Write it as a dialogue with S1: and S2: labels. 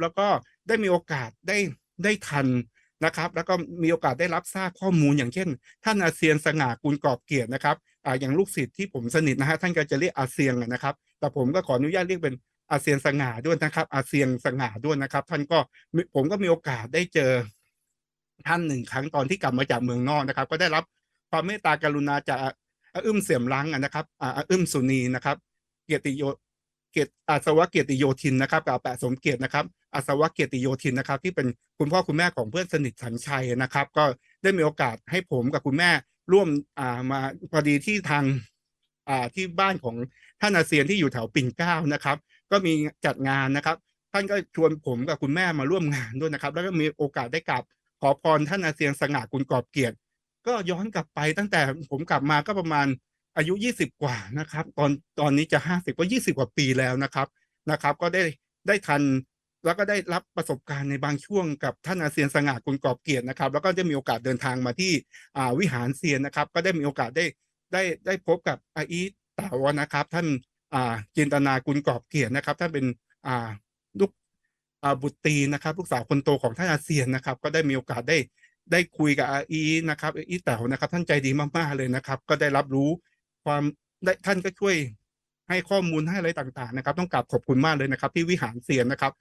S1: แล้วก็ได้มีโอกาสได้ได้ทันนะครับ แล้วก็มีโอกาสได้รับทราบข้อมูลอย่างเช่น ท่านอาเซียนสง่ากุลกอบเกียรตินะครับอ่าอย่างลูกศิษย์ที่ผมสนิทนะฮะท่านก็จะเรียกอาเซียนนะครับ แต่ผมก็ขออนุญาตเรียกเป็นอาเซียนสง่าด้วยนะครับอาเซียนสง่าด้วยนะครับ ท่านก็ผมก็มีโอกาสได้เจอท่านหนึ่งครั้งตอนที่กลับมาจากเมืองนอกนะครับ ก็ได้รับความเมตตากรุณาจากอึ้มเสียมลังนะครับอ่าอึ้มสุนีนะครับ เกียรติโย เกียรติอาสวะเกียรติโยธินนะครับกับแปะสมเกียรตินะครับอาสวะเกียรติโยธินนะครับ ที่เป็นคุณพ่อคุณแม่ของเพื่อนสนิทสัญชัยนะครับ ก็ได้มีโอกาสให้ผมกับคุณแม่ร่วมอ่ามาพอดีที่ทางอ่าที่บ้านของท่านอาเซียนที่อยู่แถวปิ่นเกล้านะครับ ก็มีจัดงานนะครับ ท่านก็ชวนผมกับคุณแม่มาร่วมงานด้วยนะครับ แล้วก็มีโอกาสได้กราบขอพรท่านอาเซียนสง่ากุลกอบเกียรติ ก็ย้อนกลับไปตั้งแต่ผมกลับมาก็ประมาณ อายุยี่สิบกว่านะครับ ตอนตอนนี้จะห้าสิบก็ยี่สิบกว่าปีแล้วนะครับนะครับ ก็ได้ได้ทันแล้วก็ได้รับประสบการณ์ในบางช่วงกับท่านอาเซียนสง่ากุลกอบเกียรตินะครับ แล้วก็ได้มีโอกาสเดินทางมาที่อ่าวิหารเซียนนะครับ ก็ได้มีโอกาสได้ได้ได้พบกับอาอีต๋านะครับ ท่านอ่าจินตนากุลกอบเกียรตินะครับ ท่านเป็นอ่าลูกอ่าบุตรีนะครับ ลูกสาวคนโตของท่านอาเซียนนะครับ ก็ได้มีโอกาสได้ได้คุยกับอาอีนะครับอาอีต๋วนะครับ ท่านใจดีมากๆเลยนะครับ ก็ได้รับรู้ ความได้ท่านก็ช่วยให้ข้อมูลให้อะไรต่างๆนะครับ ต้องกราบขอบคุณมากเลยนะครับ ที่วิหารเซียนนะครับ